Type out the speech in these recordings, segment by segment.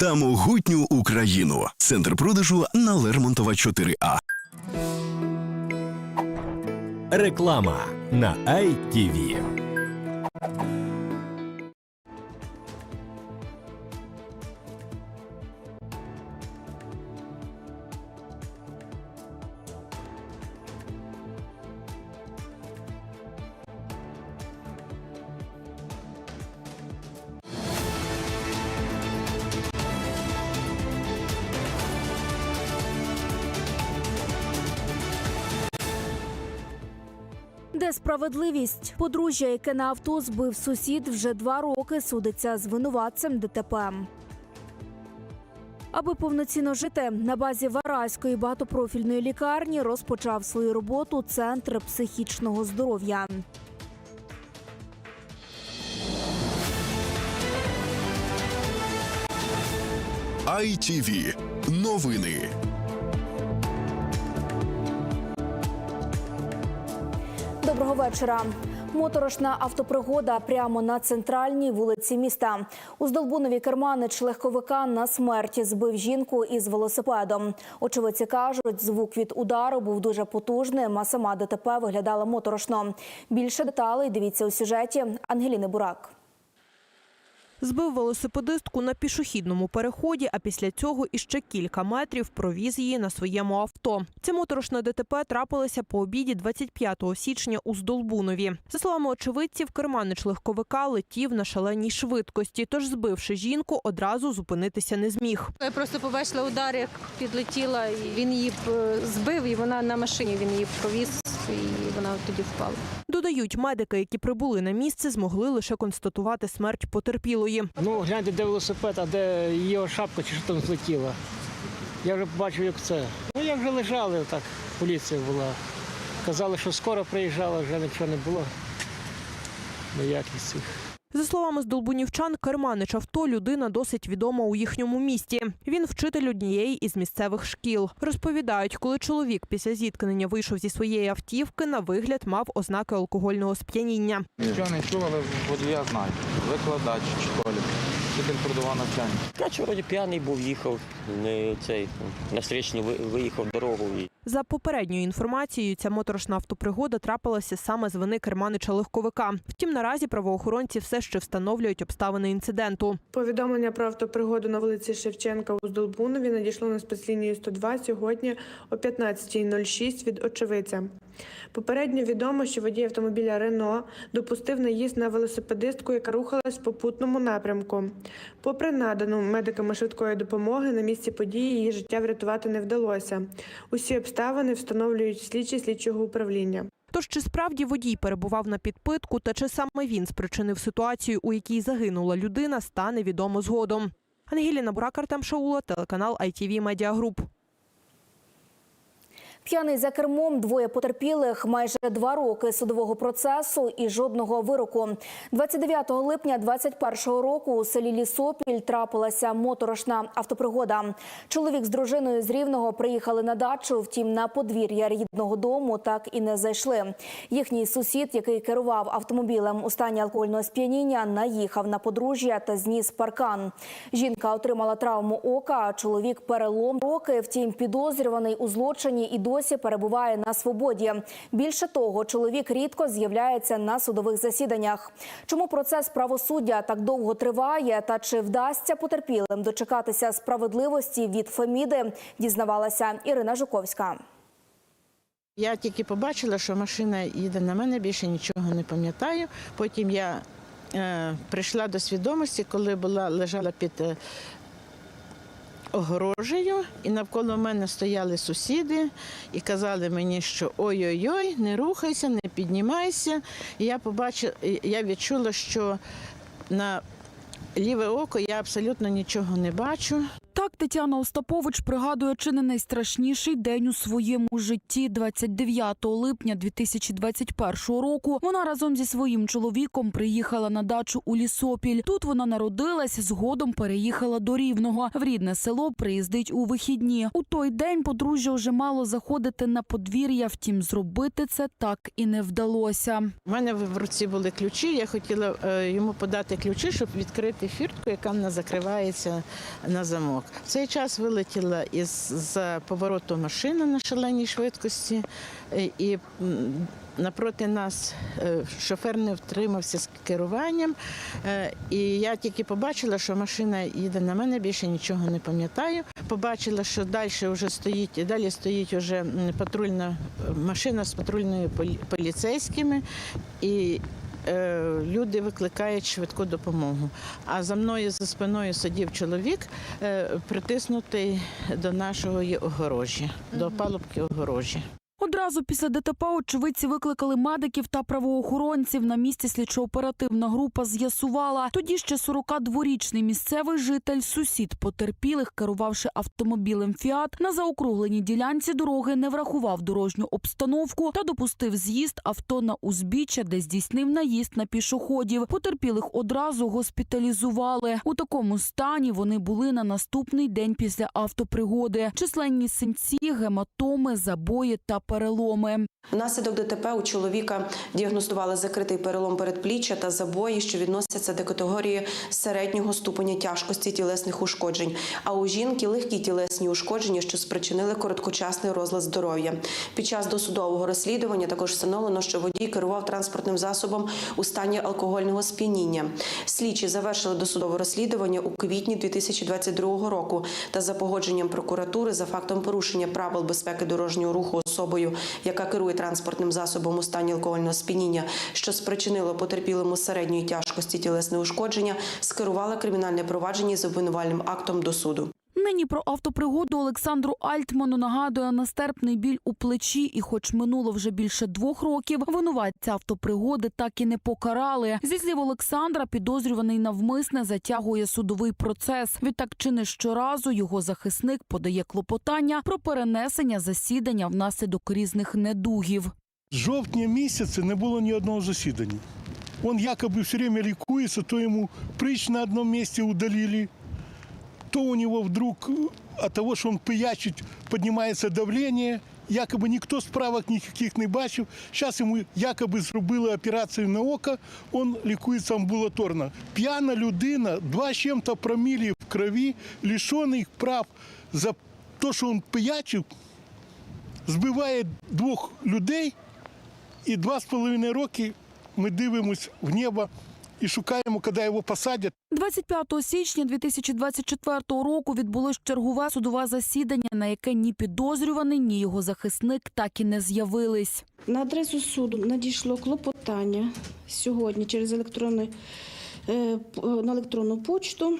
та могутню Україну. Центр продажу на Лермонтова 4А. Реклама на ITV. Справедливість? Подружжя, яке на авто збив сусід, вже два роки судиться з винуватцем ДТП. Аби повноцінно жити, на базі Вараської багатопрофільної лікарні розпочав свою роботу центр психічного здоров'я. ITV. Новини. Доброго вечора. Моторошна автопригода прямо на центральній вулиці міста. У Здолбунові керманич легковика на смерті збив жінку із велосипедом. Очевидці кажуть, звук від удару був дуже потужним, а сама ДТП виглядала моторошно. Більше деталей дивіться у сюжеті Ангеліни Бурак. Збив велосипедистку на пішохідному переході, а після цього іще кілька метрів провіз її на своєму авто. Це моторошне ДТП трапилося по обіді 25 січня у Здолбунові. За словами очевидців, керманич легковика летів на шаленій швидкості, тож збивши жінку, одразу зупинитися не зміг. Я просто побачила удар, як підлетіла, і він її е, збив, і вона на машині він її провіз, і вона тоді впала. Додають, медики, які прибули на місце, змогли лише констатувати смерть потерпілої. Ну, гляньте, де велосипед, а де її шапка чи що там злетіла. Я вже побачив, як це. Ну, як вже лежали, так, поліція була. Казали, що скоро приїжджала, вже нічого не було. Ніяких цих. За словами здолбунівчан, керманич авто людина досить відома у їхньому місті. Він вчитель однієї із місцевих шкіл. Розповідають, коли чоловік після зіткнення вийшов зі своєї автівки, на вигляд мав ознаки алкогольного сп'яніння. Нічого не чув, але водія знаю. Викладач в школі. Вчитель трудового навчання. Наче вроді п'яний був, їхав не цей на встречні ви- виїхав дорогу За попередньою інформацією, ця моторошна автопригода трапилася саме з вини керманича легковика. Втім, наразі правоохоронці все ще встановлюють обставини інциденту. Повідомлення про автопригоду на вулиці Шевченка у Здолбунові надійшло на спецлінію 102 сьогодні о 15.06 від очевидця. Попередньо відомо, що водій автомобіля Рено допустив наїзд на велосипедистку, яка рухалась в попутному напрямку. Попри надану медиками швидкої допомоги, на місці події її життя врятувати не вдалося. Усі обставини встановлюють слідчі слідчого управління. Тож чи справді водій перебував на підпитку, та чи саме він спричинив ситуацію, у якій загинула людина, стане відомо згодом. Ангеліна Бурак, Артем Шаула, телеканал ITV Media Group. П'яний за кермом, двоє потерпілих, майже два роки судового процесу і жодного вироку. 29 липня 2021 року у селі Лісопіль трапилася моторошна автопригода. Чоловік з дружиною з Рівного приїхали на дачу, втім на подвір'я рідного дому так і не зайшли. Їхній сусід, який керував автомобілем у стані алкогольного сп'яніння, наїхав на подружжя та зніс паркан. Жінка отримала травму ока, а чоловік перелом роки. Втім, підозрюваний у злочині і досі перебуває на свободі. Більше того, чоловік рідко з'являється на судових засіданнях. Чому процес правосуддя так довго триває? Та чи вдасться потерпілим дочекатися справедливості від Феміди? Дізнавалася Ірина Жуковська. Я тільки побачила, що машина їде на мене, більше нічого не пам'ятаю. Потім я е, прийшла до свідомості, коли була лежала під е, огорожею, і навколо мене стояли сусіди і казали мені, що ой-ой-ой, не рухайся, не піднімайся. І я побачила, я відчула, що на ліве око я абсолютно нічого не бачу. Так Тетяна Остапович пригадує чи не найстрашніший день у своєму житті 29 липня 2021 року. Вона разом зі своїм чоловіком приїхала на дачу у Лісопіль. Тут вона народилась, згодом переїхала до Рівного. В рідне село приїздить у вихідні. У той день подружжя вже мало заходити на подвір'я, втім зробити це так і не вдалося. У мене в руці були ключі. Я хотіла е, йому подати ключі, щоб відкрити фіртку, яка в закривається на замок. В цей час вилетіла із за повороту машина на шаленій швидкості, е, і напроти нас е, шофер не втримався з керуванням. Е, І я тільки побачила, що машина їде на мене, більше нічого не пам'ятаю. Побачила, що далі вже стоїть, далі стоїть вже патрульна машина з патрульними полі- поліцейськими. І люди викликають швидку допомогу. А за мною за спиною сидів чоловік, е, притиснутий до нашої огорожі, до палубки огорожі. Одразу після ДТП очевидці викликали медиків та правоохоронців. На місці слідчо-оперативна група з'ясувала. Тоді ще 42-річний місцевий житель, сусід потерпілих, керувавши автомобілем Фіат, на заокругленій ділянці дороги не врахував дорожню обстановку та допустив з'їзд авто на узбіччя, де здійснив наїзд на пішоходів. Потерпілих одразу госпіталізували. У такому стані вони були на наступний день після автопригоди. Численні синці, гематоми, забої та переломи. Внаслідок ДТП у чоловіка діагностували закритий перелом передпліччя та забої, що відносяться до категорії середнього ступеня тяжкості тілесних ушкоджень. А у жінки легкі тілесні ушкодження, що спричинили короткочасний розлад здоров'я. Під час досудового розслідування також встановлено, що водій керував транспортним засобом у стані алкогольного сп'яніння. Слідчі завершили досудове розслідування у квітні 2022 року та за погодженням прокуратури за фактом порушення правил безпеки дорожнього руху особою, яка керує транспортним засобом у стані алкогольного сп'яніння, що спричинило потерпілому середньої тяжкості тілесне ушкодження, скерувала кримінальне провадження з обвинувальним актом до суду. Нині про автопригоду Олександру Альтману нагадує нестерпний біль у плечі, і, хоч минуло вже більше двох років, винуватця автопригоди так і не покарали. Зі слів Олександра, підозрюваний навмисне затягує судовий процес. Відтак, чи не щоразу його захисник подає клопотання про перенесення засідання внаслідок різних недугів. Жовтня місяця не було ні одного засідання. Он якобы все время лікується, то йому прыщ на одном месте удалили, то у него вдруг э, от того, что он пиячить, поднимается давление. Якобы ніхто справок ніяких не бачив. Зараз йому якоби зробили операцію на око, він лікується амбулаторно. П'яна людина, два з чим-то промілі в крові, лишений прав за те, що він пиячив, збиває двох людей, і два з половиною роки ми дивимось в небо і шукаємо, коли його посадять. 25 січня 2024 року відбулось чергове судове засідання, на яке ні підозрюваний, ні його захисник так і не з'явились. На адресу суду надійшло клопотання сьогодні через електронну, е, на електронну почту.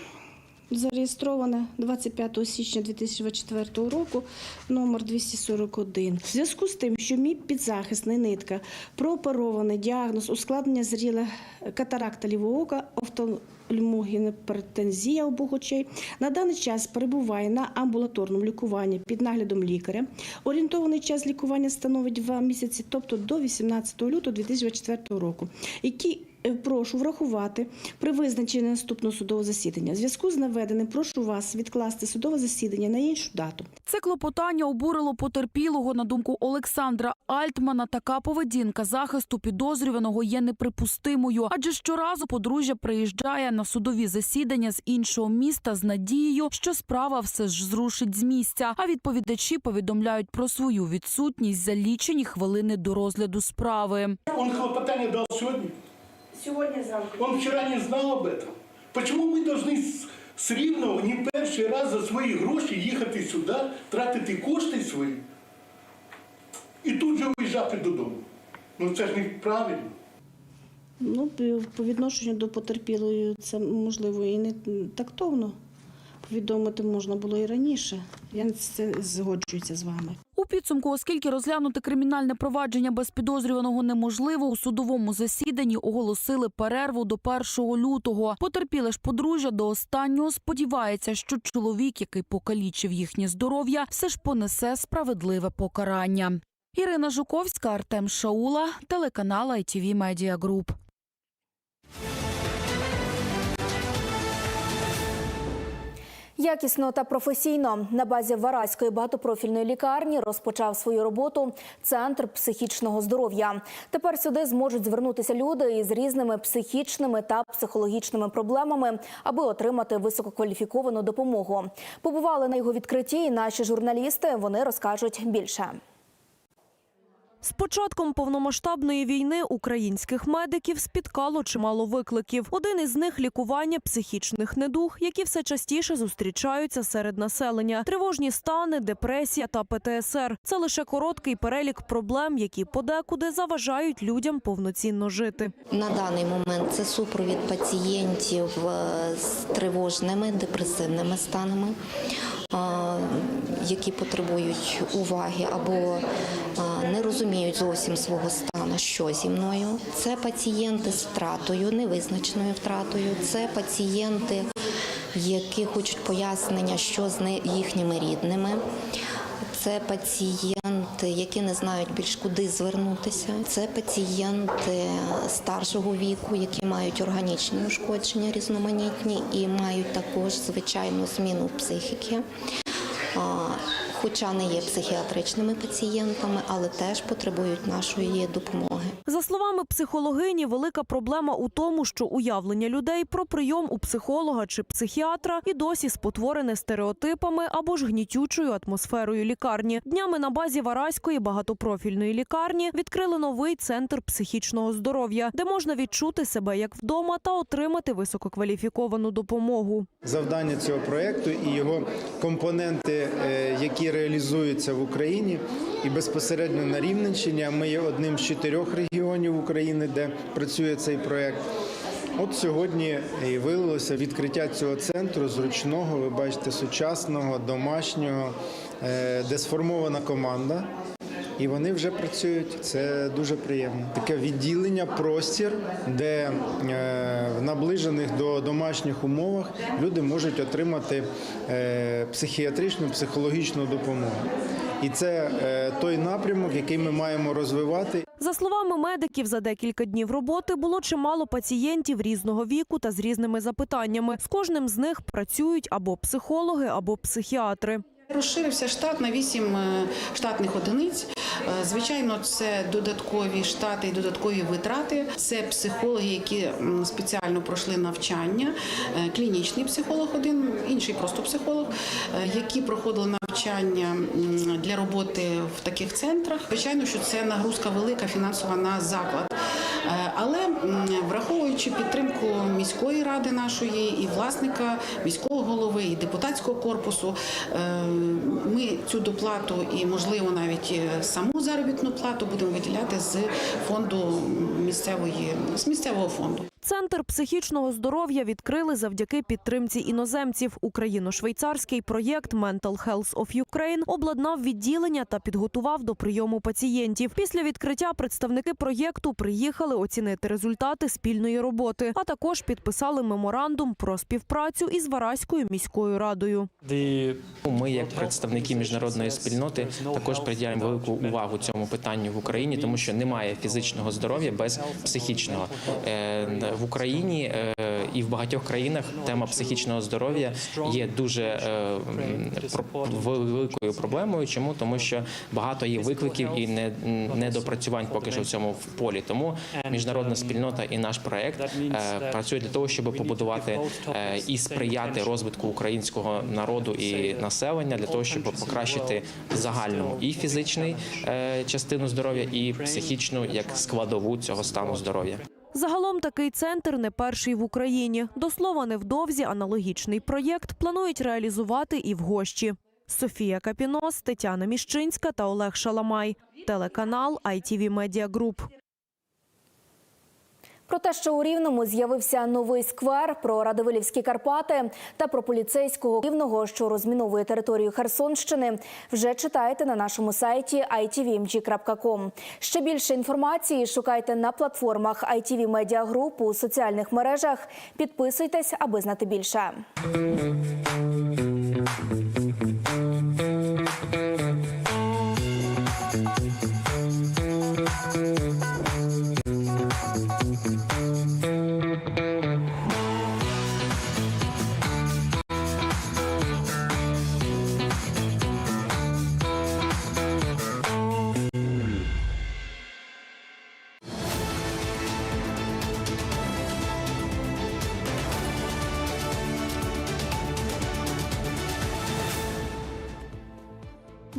Зареєстроване 25 січня 2024 року, номер 241. В зв'язку з тим, що мій підзахисний нитка прооперований діагноз ускладнення зріла катаракта лівого ока, офтальмогінепертензія обох очей, на даний час перебуває на амбулаторному лікуванні під наглядом лікаря. Орієнтований час лікування становить 2 місяці, тобто до 18 лютого 2024 року, які е, прошу врахувати при визначенні наступного судового засідання. В зв'язку з наведеним прошу вас відкласти судове засідання на іншу дату. Це клопотання обурило потерпілого. На думку Олександра Альтмана, така поведінка захисту підозрюваного є неприпустимою, адже щоразу подружжя приїжджає на судові засідання з іншого міста з надією, що справа все ж зрушить з місця. А відповідачі повідомляють про свою відсутність за лічені хвилини до розгляду справи. Он хлопотание дал сегодня. Сьогодні зранку. Он вчера не знал об этом. Почему ми должны з Рівного не перший раз за свої гроші їхати сюди, тратити кошти свої і тут же виїжджати додому? Ну це ж неправильно. Ну, по відношенню до потерпілої це можливо і не тактовно. Повідомити можна було і раніше. Я це згоджуюся з вами. У підсумку, оскільки розглянути кримінальне провадження без підозрюваного неможливо, у судовому засіданні оголосили перерву до 1 лютого. Потерпіле ж подружжя до останнього сподівається, що чоловік, який покалічив їхнє здоров'я, все ж понесе справедливе покарання. Ірина Жуковська, Артем Шаула, телеканал ITV Media Group. Якісно та професійно на базі Вараської багатопрофільної лікарні розпочав свою роботу центр психічного здоров'я. Тепер сюди зможуть звернутися люди із різними психічними та психологічними проблемами, аби отримати висококваліфіковану допомогу. Побували на його відкритті і наші журналісти. Вони розкажуть більше. З початком повномасштабної війни українських медиків спіткало чимало викликів. Один із них лікування психічних недуг, які все частіше зустрічаються серед населення. Тривожні стани, депресія та ПТСР це лише короткий перелік проблем, які подекуди заважають людям повноцінно жити. На даний момент це супровід пацієнтів е, з тривожними депресивними станами, які потребують уваги або не розуміють зовсім свого стану, що зі мною. Це пацієнти з втратою, невизначеною втратою. Це пацієнти, які хочуть пояснення, що з їхніми рідними. Це пацієнти, які не знають більш куди звернутися. Це пацієнти старшого віку, які мають органічні ушкодження різноманітні і мають також звичайну зміну психіки. Хоча не є психіатричними пацієнтами, але теж потребують нашої допомоги. За словами психологині, велика проблема у тому, що уявлення людей про прийом у психолога чи психіатра і досі спотворене стереотипами або ж гнітючою атмосферою лікарні. Днями на базі Вараської багатопрофільної лікарні відкрили новий центр психічного здоров'я, де можна відчути себе як вдома та отримати висококваліфіковану допомогу. Завдання цього проєкту і його компоненти, е, реалізуються в Україні, і безпосередньо на Рівненщині. Ми є одним з чотирьох регіонів України, де працює цей проект. От сьогодні і виявилося відкриття цього центру зручного, ви бачите, сучасного, домашнього, е, де сформована команда. І вони вже працюють. Це дуже приємно. Таке відділення, простір, де е, в наближених до домашніх умовах люди можуть отримати е, психіатричну, психологічну допомогу. І це е, той напрямок, який ми маємо розвивати. За словами медиків, за декілька днів роботи було чимало пацієнтів різного віку та з різними запитаннями. З кожним з них працюють або психологи, або психіатри. Розширився штат на 8 е, штатних одиниць. Е, Звичайно, це додаткові штати і додаткові витрати. Це психологи, які спеціально пройшли навчання, Е, клінічний психолог один, інший просто психолог, е, які проходили навчання для роботи в таких центрах. Звичайно, що це нагрузка велика фінансова на заклад. Але враховуючи підтримку міської ради нашої і власника, міського голови і депутатського корпусу, ми цю доплату і, можливо, навіть е, саму заробітну плату будемо виділяти з фонду місцевої з місцевого фонду. Центр психічного здоров'я відкрили завдяки підтримці іноземців. Україно-швейцарський проєкт Mental Health of Ukraine обладнав відділення та підготував до прийому пацієнтів. Після відкриття представники проєкту приїхали оцінити результати спільної роботи, а також підписали меморандум про співпрацю із Вараською міською радою. Ми, як представники міжнародної спільноти, також приділяємо велику увагу цьому питанню в Україні, тому що немає фізичного здоров'я без психічного Е, в Україні е, і в багатьох країнах. Тема психічного здоров'я є дуже е, великою проблемою. Чому тому, що багато є викликів і недопрацювань поки що в цьому полі. Тому міжнародна спільнота і наш проект е, працює для того, щоб побудувати і сприяти розвитку українського народу і населення для того, щоб покращити загальну і фізичний е, частину здоров'я, і психічну як складову цього стану здоров'я. Загалом такий центр не перший в Україні. До слова, невдовзі аналогічний проєкт планують реалізувати і в Гощі. Софія Капінос, Тетяна Міщинська та Олег Шаламай. Телеканал ITV Media Group. Про те, що у Рівному з'явився новий сквер, про Радивилівські Карпати та про поліцейського Рівного, що розміновує територію Херсонщини, вже читаєте на нашому сайті itvmg.com. Ще більше інформації шукайте на платформах ITV Media Group у соціальних мережах. Підписуйтесь, аби знати більше.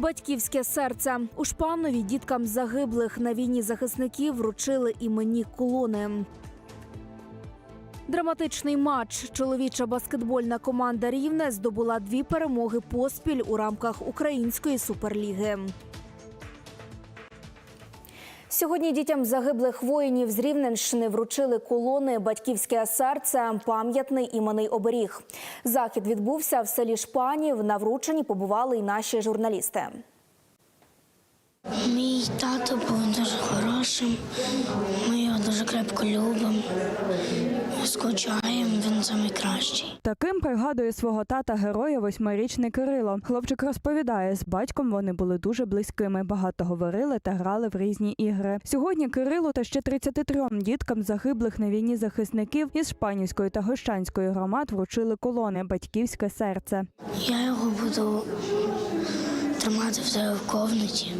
Батьківське серце у Шпанові діткам загиблих на війні захисників вручили імені колони. Драматичний матч. Чоловіча баскетбольна команда Рівне здобула дві перемоги поспіль у рамках української суперліги. Сьогодні дітям загиблих воїнів з Рівненщини вручили колони Батьківське серце, пам'ятний іменний оберіг. Захід відбувся в селі Шпанів. На врученні побували й наші журналісти. Мій тато був дуже хорошим. Його дуже крепко любимо. Скучаємо, він найкращий. Таким пригадує свого тата героя восьмирічний Кирило. Хлопчик розповідає, з батьком вони були дуже близькими, багато говорили та грали в різні ігри. Сьогодні Кирило та ще 33 діткам загиблих на війні захисників із Шпанівської та Гощанської громад вручили колони Батьківське серце. Я його буду тримати все в комнаті,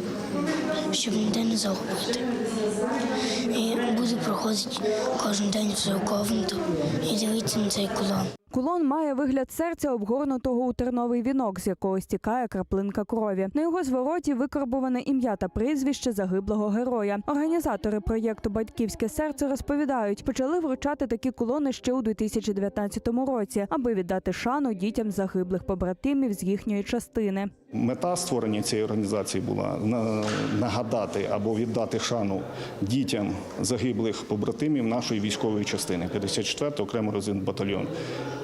щоб ніде не загубити. І буду проходити кожен день в свою комнату і дивитися на цей колон. Кулон має вигляд серця, обгорнутого у терновий вінок, з якого стікає краплинка крові. На його звороті викарбуване ім'я та прізвище загиблого героя. Організатори проєкту Батьківське серце розповідають, почали вручати такі кулони ще у 2019 році, аби віддати шану дітям загиблих побратимів з їхньої частини. Мета створення цієї організації була на- нагадати або віддати шану дітям загиблих побратимів нашої військової частини 54 окремо розвідний батальйон.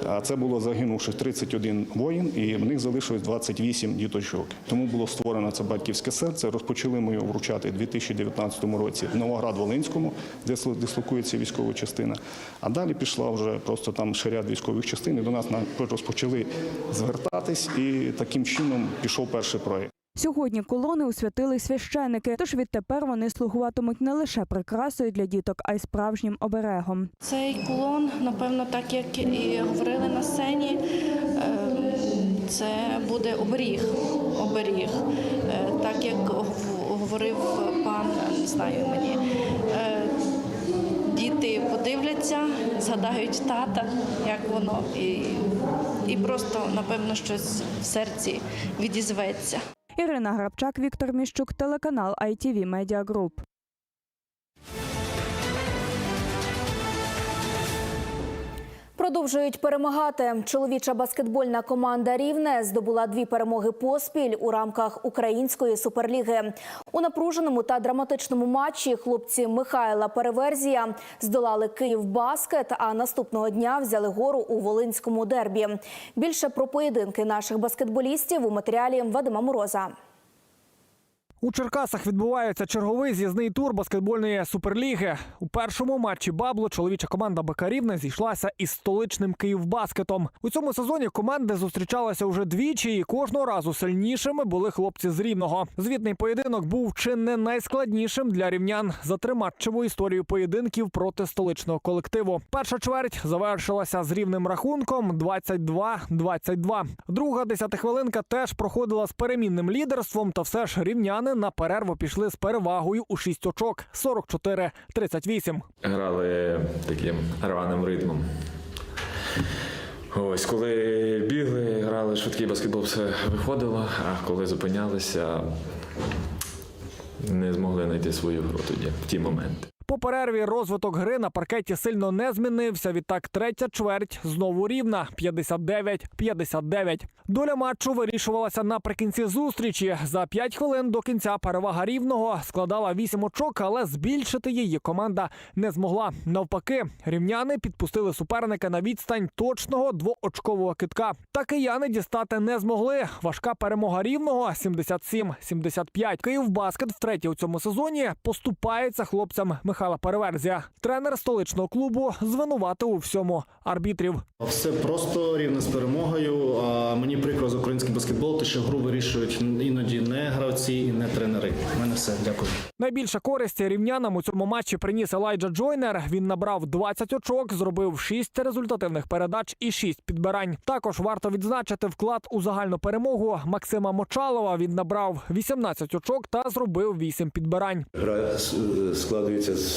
А це було загинувши 31 воїн, і в них залишилось 28 діточок. Тому було створено це батьківське серце. Розпочали ми його вручати у 2019 році в Новоград-Волинському, де дислокується військова частина. А далі пішла вже просто там ще ряд військових частин. І до нас розпочали звертатись, і таким чином пішов перший проєкт. Сьогодні колони освятили священики, тож відтепер вони слугуватимуть не лише прикрасою для діток, а й справжнім оберегом. Цей кулон, напевно, так як і говорили на сцені, е, це буде оберіг. оберіг. Е, Так як говорив пан, не знаю мені. е, Діти подивляться, згадають тата, як воно, і, і просто, напевно, щось в серці відізветься. Ірина Грабчак, Віктор Міщук, телеканал ITV Media Group. Продовжують перемагати. Чоловіча баскетбольна команда Рівне здобула дві перемоги поспіль у рамках української суперліги. У напруженому та драматичному матчі хлопці Михайла Переверзія здолали Київ Баскет, а наступного дня взяли гору у Волинському дербі. Більше про поєдинки наших баскетболістів у матеріалі Вадима Мороза. У Черкасах відбувається черговий з'їзний тур баскетбольної суперліги. У першому матчі Бабло чоловіча команда Бакарівна зійшлася із столичним Київбаскетом. У цьому сезоні команди зустрічалися вже двічі, і кожного разу сильнішими були хлопці з рівного. Звітний поєдинок був чи не найскладнішим для рівнян за триматчеву історію поєдинків проти столичного колективу. Перша чверть завершилася з рівним рахунком 22-22. Друга десятихвилинка теж проходила з перемінним лідерством, та все ж рівняни на перерву пішли з перевагою у 6 очок 44-38. грали таким рваним ритмом. Ось коли бігли, грали швидкий баскетбол, все виходило, а коли зупинялися, не змогли знайти свою гру тоді в ті моменти. Попри перерві розвиток гри на паркеті сильно не змінився. Відтак третя чверть знову рівна 59-59. Доля матчу вирішувалася наприкінці зустрічі. За 5 хвилин до кінця перевага рівного складала 8 очок, але збільшити її команда не змогла. Навпаки, рівняни підпустили суперника на відстань точного двоочкового китка. Та кияни дістати не змогли. Важка перемога рівного 77-75. Київбаскет втретє у цьому сезоні поступається хлопцям Михайла Переверзія. Тренер столичного клубу звинуватив у всьому арбітрів. Все просто рівно з перемогою. А мені прикро за український баскетбол, те, що гру вирішують іноді не гравці і не тренери. У мене все. Дякую. Найбільша користь рівнянам у цьому матчі приніс Елайджа Джойнер. Він набрав 20 очок, зробив 6 результативних передач і 6 підбирань. Також варто відзначити вклад у загальну перемогу Максима Мочалова. Він набрав 18 очок та зробив 8 підбирань. Гра складується з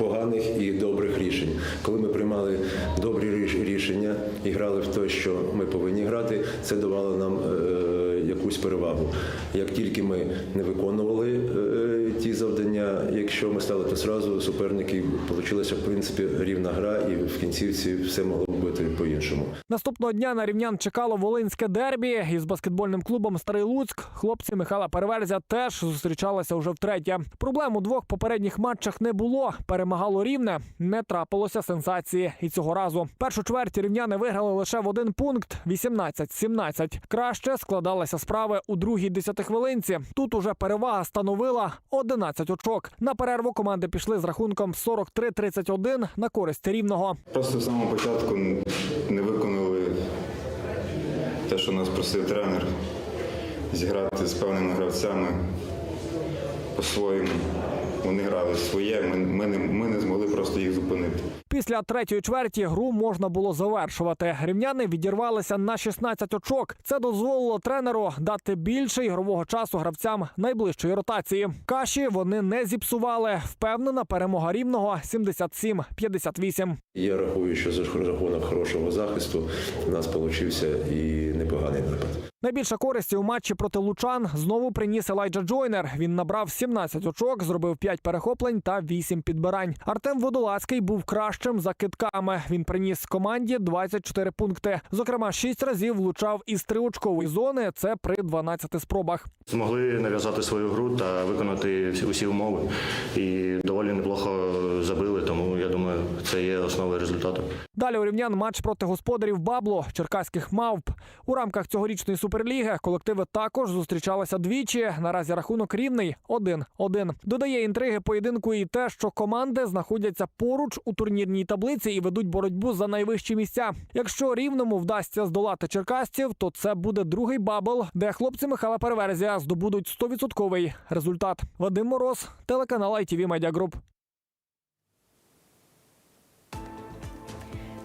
поганих і добрих рішень. Коли ми приймали добрі рішення і грали в те, що ми повинні грати, це давало нам е, якусь перевагу. Як тільки ми не виконували е, ті завдання, якщо ми стали, то зразу суперники получилася в принципі рівна гра, і в кінцівці все могло б бути по-іншому. Наступного дня на рівнян чекало волинське дербі із баскетбольним клубом Старий Луцьк. Хлопці Михайла Переверзя теж зустрічалися уже втретє. Проблем у двох попередніх матчах не було. Перемагало рівне, не трапилося сенсації. І цього разу першу чверть рівняни виграли лише в один пункт 18-17. Краще складалися справи у другій десятихвилинці. Тут уже перевага становила 11 очок. На перерву команди пішли з рахунком 43-31 на користь рівного. Просто в самому початку не виконали те, що нас просив тренер, зіграти з певними гравцями по-своєму. Вони грали своє, ми, ми, не, ми не змогли просто їх зупинити. Після третьої чверті гру можна було завершувати. Рівняни відірвалися на 16 очок. Це дозволило тренеру дати більше ігрового часу гравцям найближчої ротації. Каші вони не зіпсували. Впевнена перемога рівного 77-58. Я рахую, що за рахунок хорошого захисту у нас получився і непоганий напад. Найбільша користь у матчі проти лучан знову приніс Елайджа Джойнер. Він набрав 17 очок, зробив 5 перехоплень та 8 підбирань. Артем Водолацький був кращим за китками. Він приніс команді 24 пункти. Зокрема, 6 разів влучав із триочкової зони. Це при 12 спробах. Змогли нав'язати свою гру та виконати усі умови. І доволі неплохо забили, тому я думаю, це є основою результату. Далі у рівнян матч проти господарів Бабло черкаських мавп. У рамках цьогорічної суперліги колективи також зустрічалися двічі. Наразі рахунок рівний 1-1. Додає інтриги поєдинку і те, що команди знаходяться поруч у турнірній таблиці і ведуть боротьбу за найвищі місця. Якщо рівному вдасться здолати черкасців, то це буде другий бабл, де хлопці Михайла Переверзія здобудуть 100% результат. Вадим Мороз, телеканал ITV Media Group.